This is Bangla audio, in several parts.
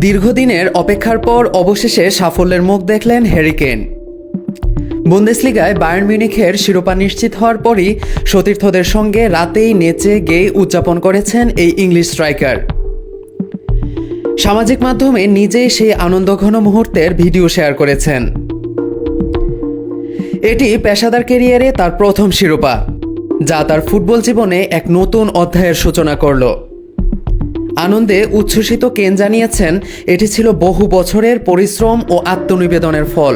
দীর্ঘদিনের অপেক্ষার পর অবশেষে সাফল্যের মুখ দেখলেন হ্যারিকেন বুন্দেসলিগায় বায়ার্ন মিউনিখের শিরোপা নিশ্চিত হওয়ার পরই সতীর্থদের সঙ্গে রাতেই নেচে গেয়ে উদযাপন করেছেন এই ইংলিশ স্ট্রাইকার। সামাজিক মাধ্যমে নিজেই সেই আনন্দঘন মুহূর্তের ভিডিও শেয়ার করেছেন। এটি পেশাদার ক্যারিয়ারে তার প্রথম শিরোপা, যা তার ফুটবল জীবনে এক নতুন অধ্যায়ের সূচনা করল। আনন্দে উচ্ছ্বসিত কেন জানিয়েছেন, এটি ছিল বহু বছরের পরিশ্রম ও আত্মনিবেদনের ফল।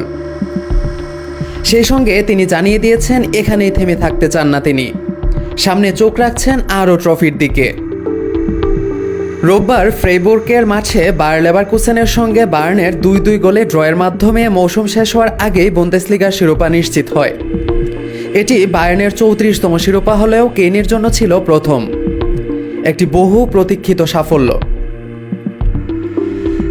সেই সঙ্গে তিনি জানিয়ে দিয়েছেন, এখানেই থেমে থাকতে চান না তিনি। সামনে চোখ রাখছেন আরও ট্রফির দিকে। রোববার ফ্রেইবুর্কের মাঠে বায়ার লেভারকুসেনের সঙ্গে বার্নের দুই দুই গোলে ড্রয়ের মাধ্যমে মৌসুম শেষ হওয়ার আগেই বুন্দেসলিগার শিরোপা নিশ্চিত হয়। এটি বায়ার্নের চৌত্রিশতম শিরোপা হলেও কেনের জন্য ছিল প্রথম। একটি বহু প্রতীক্ষিত সাফল্য।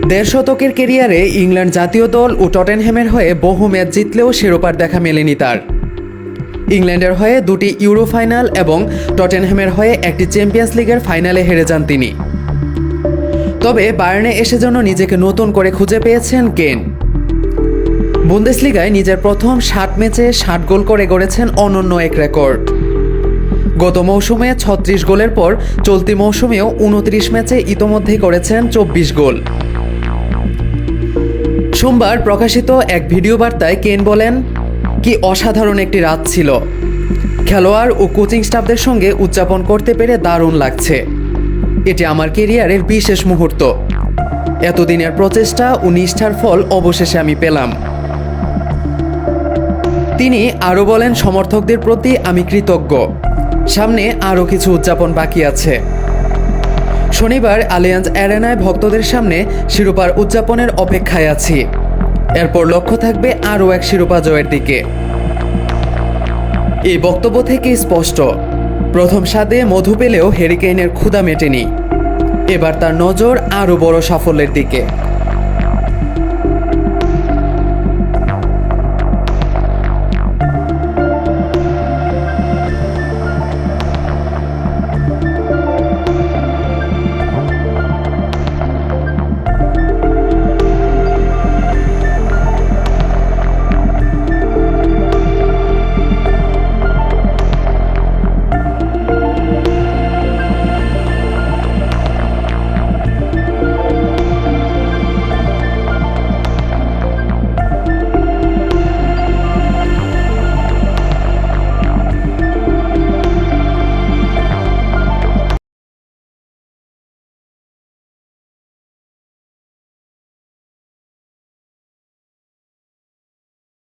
দেড় শতকের কেরিয়ারে ইংল্যান্ড জাতীয় দল ও টটেনহ্যামের হয়ে বহু ম্যাচ জিতলেও শিরোপার দেখা মেলেনি তার। ইংল্যান্ডের হয়ে দুটি ইউরো ফাইনাল এবং টটেনহ্যামের হয়ে একটি চ্যাম্পিয়ন্স লিগের ফাইনালে হেরে যান তিনি। তবে বায়ার্নে এসে যেন নিজেকে নতুন করে খুঁজে পেয়েছেন কেন। বুন্দেসলিগায় নিজের প্রথম ষাট ম্যাচে ষাট গোল করে গড়েছেন অনন্য এক রেকর্ড। গত মৌসুমে ছত্রিশ গোলের পর চলতি মৌসুমেও উনত্রিশ ম্যাচে ইতোমধ্যেই করেছেন চব্বিশ গোল। সোমবার প্রকাশিত এক ভিডিও বার্তায় কেন বলেন, কি অসাধারণ একটি রাত ছিল। খেলোয়াড় ও কোচিং স্টাফদের সঙ্গে উদযাপন করতে পেরে দারুণ লাগছে। এটি আমার কেরিয়ারের বিশেষ মুহূর্ত। এতদিনের প্রচেষ্টা ও নিষ্ঠার ফল অবশেষে আমি পেলাম। তিনি আরও বলেন, সমর্থকদের প্রতি আমি কৃতজ্ঞ। সামনে আরও কিছু উদযাপন বাকি আছে। শনিবার আলিয়ান্স অ্যারেনায় ভক্তদের সামনে শিরোপার উদযাপনের অপেক্ষায় আছি। এরপর লক্ষ্য থাকবে আরও এক শিরোপা জয়ের দিকে। এই বক্তব্য থেকে স্পষ্ট। প্রথম স্বাদে মধু পেলেও হ্যারিকেইনের ক্ষুধা মেটেনি। এবার তার নজর আরও বড় সাফল্যের দিকে।